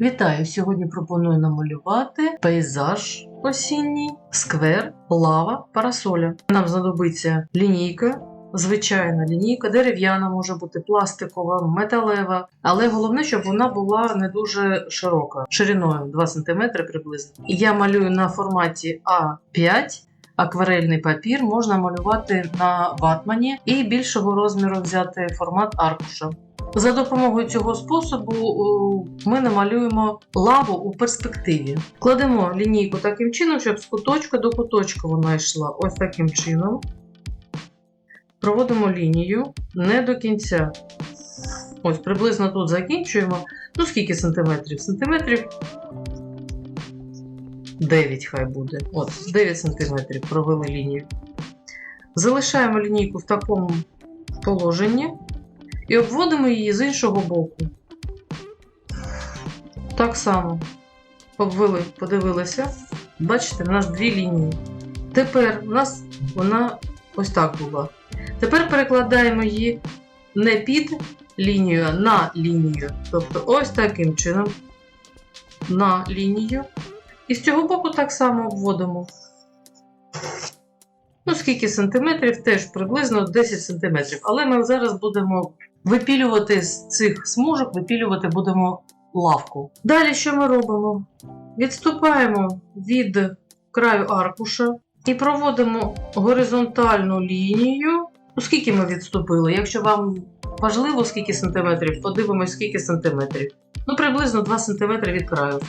Вітаю! Сьогодні пропоную намалювати пейзаж осінній, сквер, лава, парасоля. Нам знадобиться лінійка, звичайна лінійка, дерев'яна може бути пластикова, металева, але головне, щоб вона була не дуже широка, шириною 2 см приблизно. Я малюю на форматі А5. Акварельний папір можна малювати на ватмані і більшого розміру взяти формат аркуша. За допомогою цього способу ми намалюємо лаву у перспективі. Кладемо лінійку таким чином, щоб з куточка до куточка вона йшла. Ось таким чином. Проводимо лінію не до кінця. Ось приблизно тут закінчуємо. Ну, скільки сантиметрів? Сантиметрів 9 хай буде. От, 9 сантиметрів провели лінію. Залишаємо лінійку в такому положенні і обводимо її з іншого боку. Так само обвели, подивилися. Бачите, в нас дві лінії. Тепер у нас вона ось так була. Тепер перекладаємо її не під лінію, а на лінію. Тобто ось таким чином на лінію. І з цього боку так само обводимо. Ну, скільки сантиметрів, теж приблизно 10 сантиметрів. Але ми зараз будемо випілювати з цих смужок, випілювати будемо лавку. Далі що ми робимо? Відступаємо від краю аркуша і проводимо горизонтальну лінію. Ну, скільки ми відступили? Якщо вам важливо, скільки сантиметрів, подивимось, скільки сантиметрів. Ну, приблизно 2 сантиметри від краю.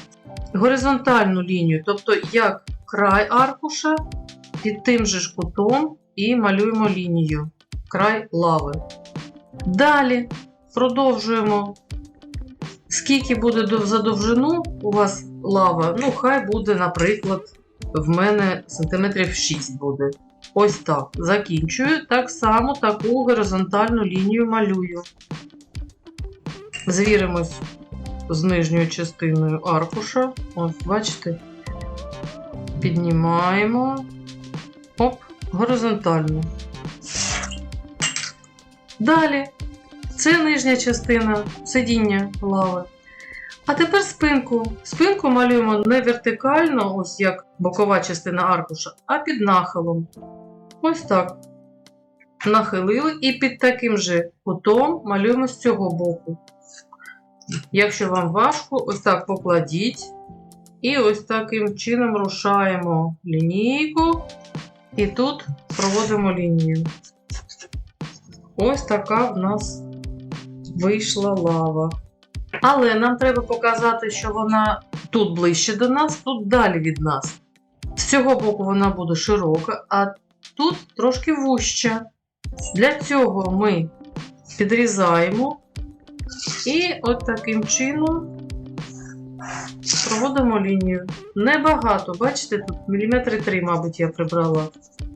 Горизонтальну лінію, тобто як край аркуша під тим же ж кутом і малюємо лінію, край лави. Далі продовжуємо. Скільки буде за довжину у вас лава? Ну, хай буде, наприклад, в мене сантиметрів 6 буде. Ось так. Закінчую. Так само таку горизонтальну лінію малюю. Звіримось з нижньою частиною аркуша. Ось, бачите? Піднімаємо. Оп, горизонтально. Далі. Це нижня частина сидіння лави. А тепер спинку. Спинку малюємо не вертикально, ось як бокова частина аркуша, а під нахилом. Ось так. Нахилили і під таким же кутом малюємо з цього боку. Якщо вам важко, ось так покладіть. І ось таким чином рушаємо лінійку. І тут проводимо лінію. Ось така в нас вийшла лава. Але нам треба показати, що вона тут ближче до нас, тут далі від нас. З цього боку вона буде широка, а тут трошки вуща. Для цього ми підрізаємо і от таким чином проводимо лінію. Небагато, бачите, тут міліметри 3, мабуть, я прибрала.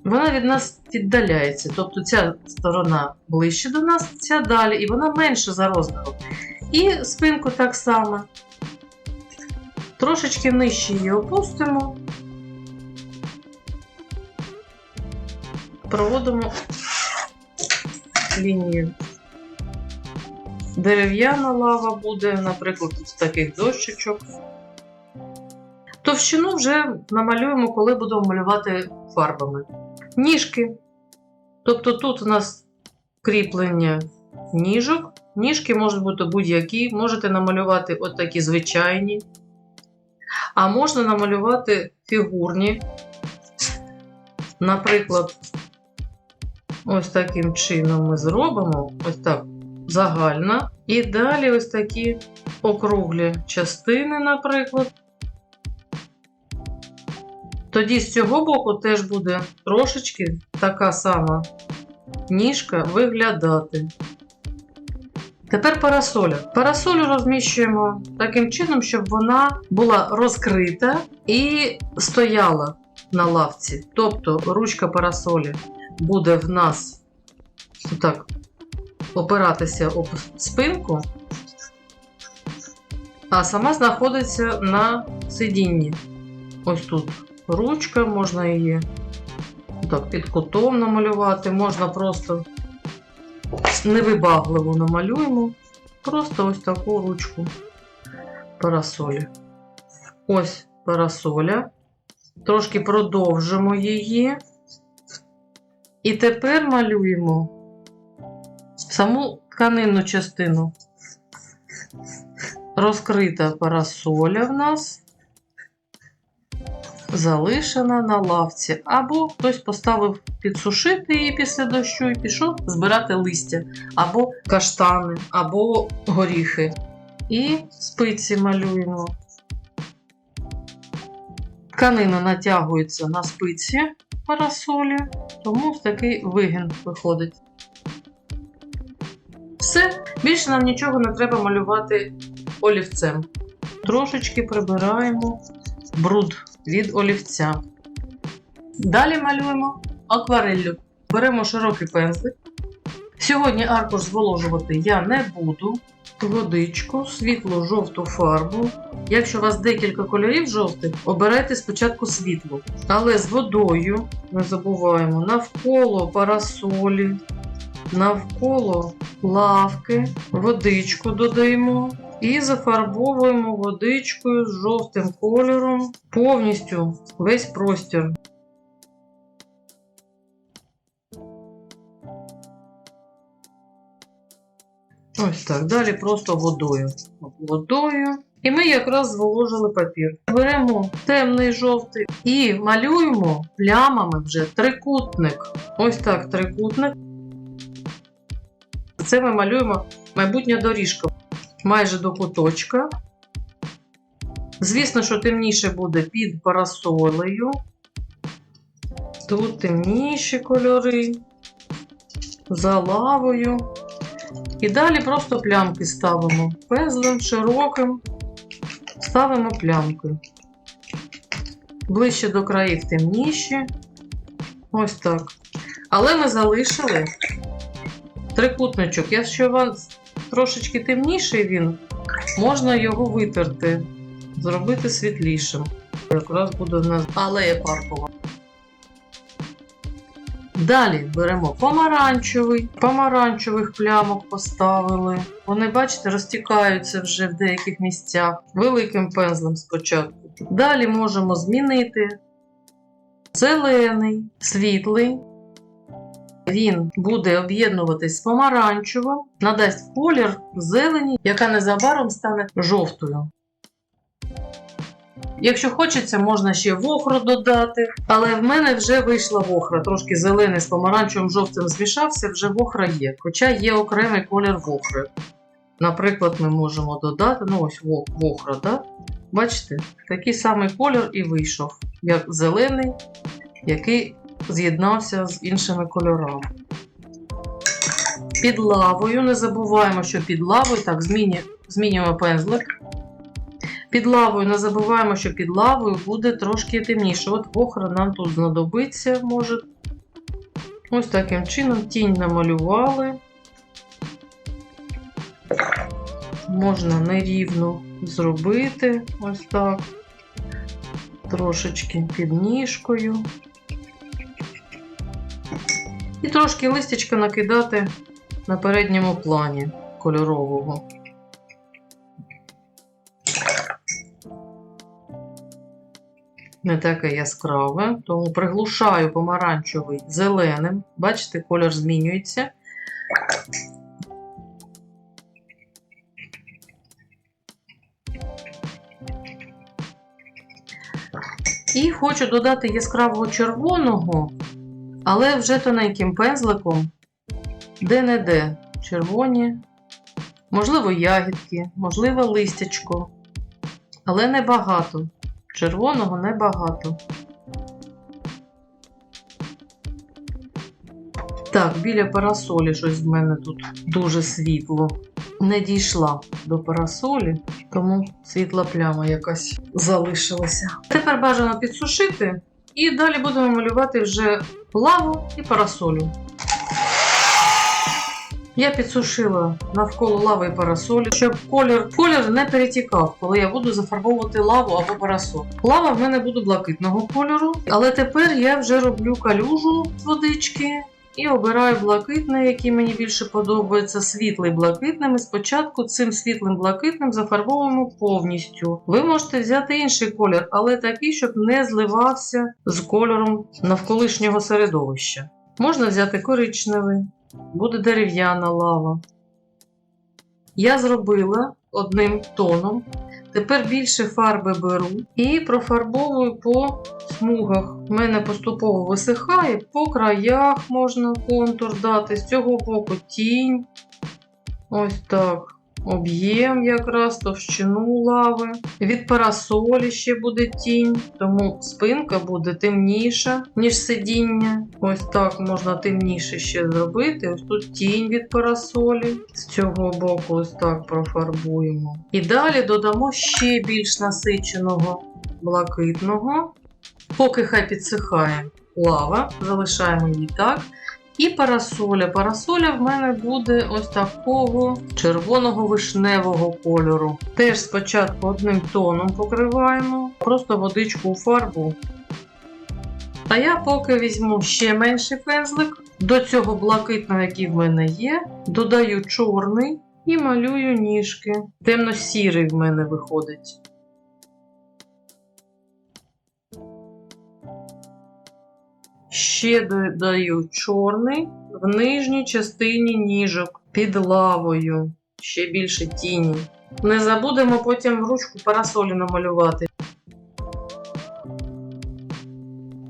Вона від нас віддаляється. Тобто ця сторона ближче до нас, ця далі, і вона менша за розміром. І спинку так само. Трошечки нижче її опустимо. Проводимо лінію. Дерев'яна лава буде, наприклад, з таких дощечок. Товщину вже намалюємо, коли будемо малювати фарбами. Ніжки. Тобто тут у нас кріплення ніжок. Ніжки можуть бути будь-які. Можете намалювати от такі звичайні. А можна намалювати фігурні. Наприклад, ось таким чином ми зробимо. Ось так загальна. І далі ось такі округлі частини, наприклад. Тоді з цього боку теж буде трошечки така сама ніжка виглядати. Тепер парасоля. Парасолю розміщуємо таким чином, щоб вона була розкрита і стояла на лавці. Тобто ручка парасолі буде в нас так опиратися об спинку, а сама знаходиться на сидінні. Ось тут ручка, можна її так, під кутом намалювати, можна просто невибагливо намалюємо. Просто ось таку ручку. парасолі. Ось парасоля. Трошки продовжимо її. І тепер малюємо саму тканинну частину. Розкрита парасоля в нас залишена на лавці. Або хтось поставив підсушити її після дощу і пішов збирати листя, або каштани, або горіхи. І спиці малюємо. Тканина натягується на спиці парасолі, тому такий вигін виходить. Все, більше нам нічого не треба малювати олівцем. Трошечки прибираємо бруд від олівця. Далі малюємо аквареллю. Беремо широкий пензлик. Сьогодні аркуш зволожувати я не буду. Водичку, світло жовту фарбу. Якщо у вас декілька кольорів жовтих, обирайте спочатку світлу. Але з водою не забуваємо навколо парасолі, навколо лавки, водичку додаємо і зафарбовуємо водичкою з жовтим кольором повністю весь простір. Ось так. Далі просто водою. Водою. І ми якраз зволожили папір. Беремо темний жовтий і малюємо плямами вже трикутник. Ось так трикутник. Це ми малюємо майбутня доріжка майже до куточка. Звісно, що темніше буде під парасолею. Тут темніші кольори, за лавою. І далі просто плямки ставимо. Пензлем широким ставимо плямки. Ближче до країв темніші. Ось так. Але ми залишили трикутничок. Якщо у вас трошечки темніший він, можна його витерти, зробити світлішим. Якраз буде в нас алея паркова. Далі беремо помаранчевий, помаранчевих плямок поставили. Вони, бачите, розтікаються вже в деяких місцях великим пензлем спочатку. Далі можемо змінити зелений, світлий. Він буде об'єднуватись з помаранчевим, надасть колір зелені, яка незабаром стане жовтою. Якщо хочеться, можна ще вохру додати, але в мене вже вийшла вохра. Трошки зелений з помаранчевим жовтим змішався, вже вохра є. Хоча є окремий колір вохри. Наприклад, ми можемо додати, ну ось вохра, да? бачите, такий самий колір і вийшов, як зелений, який з'єднався з іншими кольорами. Під лавою, не забуваємо, що під лавою, так, зміню, змінюємо пензлик. Під лавою не забуваємо, що під лавою буде трошки темніше. От вохра нам тут знадобиться може. Ось таким чином тінь намалювали. Можна нерівно зробити ось так. Трошечки під ніжкою. І трошки листячка накидати на передньому плані кольорового. Не таке яскраве, тому приглушаю помаранчевий зеленим. Бачите, колір змінюється. І хочу додати яскравого червоного, але вже тоненьким пензликом, де-не-де червоні, можливо, ягідки, можливо, листячко, але небагато. Червоного небагато. Так, біля парасолі щось в мене тут дуже світло. Не дійшла до парасолі, тому світла пляма якась залишилася. Тепер бажано підсушити, і далі будемо малювати вже лаву і парасолю. Я підсушила навколо лави і парасолі, щоб колір, колір не перетікав, коли я буду зафарбовувати лаву або парасоль. Лава в мене буде блакитного кольору, але тепер я вже роблю калюжу водички і обираю блакитний, який мені більше подобається, світлий блакитним. І спочатку цим світлим блакитним зафарбовуємо повністю. Ви можете взяти інший колір, але такий, щоб не зливався з кольором навколишнього середовища. Можна взяти коричневий, буде дерев'яна лава. Я зробила одним тоном. Тепер більше фарби беру і профарбовую по смугах. У мене поступово висихає, по краях можна контур дати, з цього боку тінь. Ось так. Об'єм якраз товщину лави. Від парасолі ще буде тінь, тому спинка буде темніша, ніж сидіння. Ось так можна темніше ще зробити. Ось тут тінь від парасолі. З цього боку ось так профарбуємо. І далі додамо ще більш насиченого блакитного. Поки хай підсихає лава, залишаємо її так. І парасоля. Парасоля в мене буде ось такого червоного вишневого кольору. Теж спочатку одним тоном покриваємо, просто водичку у фарбу. А я поки візьму ще менший пензлик. До цього блакитного, який в мене є, додаю чорний і малюю ніжки. Темно-сірий в мене виходить. Ще додаю чорний в нижній частині ніжок під лавою. Ще більше тіні. Не забудемо потім ручку парасолі намалювати.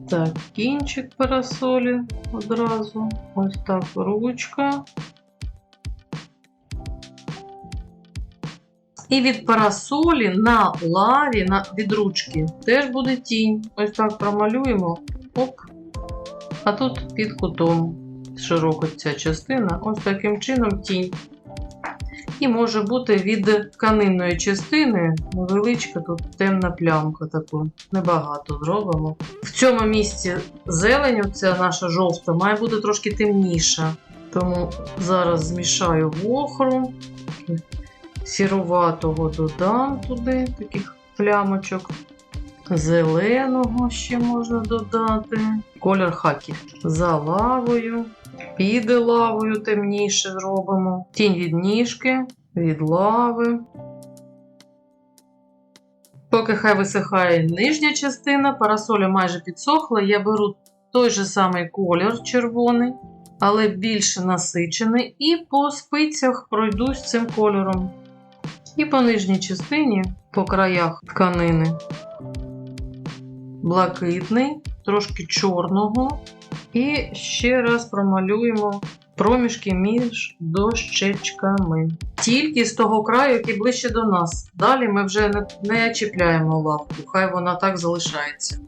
Так, кінчик парасолі одразу. Ось так ручка. І від парасолі на лаві, на, від ручки, теж буде тінь. Ось так промалюємо. Оп. А тут під кутом широко ця частина, ось таким чином тінь. І може бути від тканинної частини невеличка тут темна плямка таку. Небагато зробимо. В цьому місці зелень, ця наша жовта, має бути трошки темніша. Тому зараз змішаю вохру, сіруватого додам туди, таких плямочок. Зеленого ще можна додати. Колір хакі. За лавою. Під лавою темніше зробимо. Тінь від ніжки, від лави. Поки хай висихає нижня частина, парасоля майже підсохла. Я беру той же самий колір червоний, але більше насичений, і по спицях пройдусь цим кольором. І по нижній частині, по краях тканини блакитний, трошки чорного. І ще раз промалюємо проміжки між дощечками. Тільки з того краю, який ближче до нас. Далі ми вже не, чіпляємо лавку, хай вона так залишається.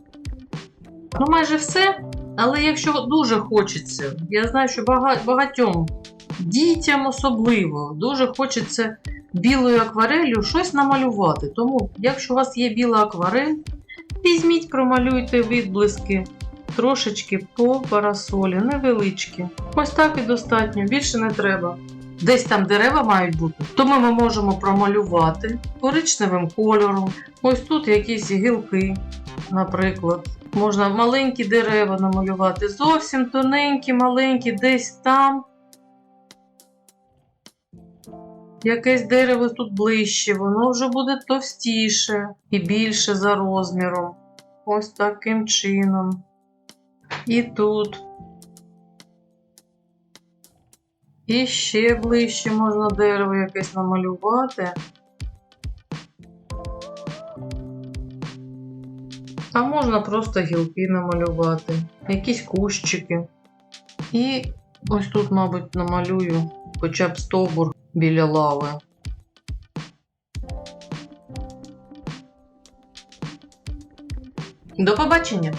Ну, майже все. Але якщо дуже хочеться, я знаю, що багатьом дітям особливо дуже хочеться білою акварелью щось намалювати. Тому, якщо у вас є біла акварель, Візьміть, промалюйте відблиски трошечки по парасолі, невеличкі. Ось так і достатньо, більше не треба. Десь там дерева мають бути, тому ми можемо промалювати коричневим кольором. Ось тут якісь гілки, наприклад. Можна маленькі дерева намалювати, зовсім тоненькі, маленькі, десь там. Якесь дерево тут ближче, воно вже буде товстіше і більше за розміром. Ось таким чином. І тут. І ще ближче можна дерево якесь намалювати. А можна просто гілки намалювати, якісь кущики. І ось тут, мабуть, намалюю хоча б стовбур біля лави. До побачення!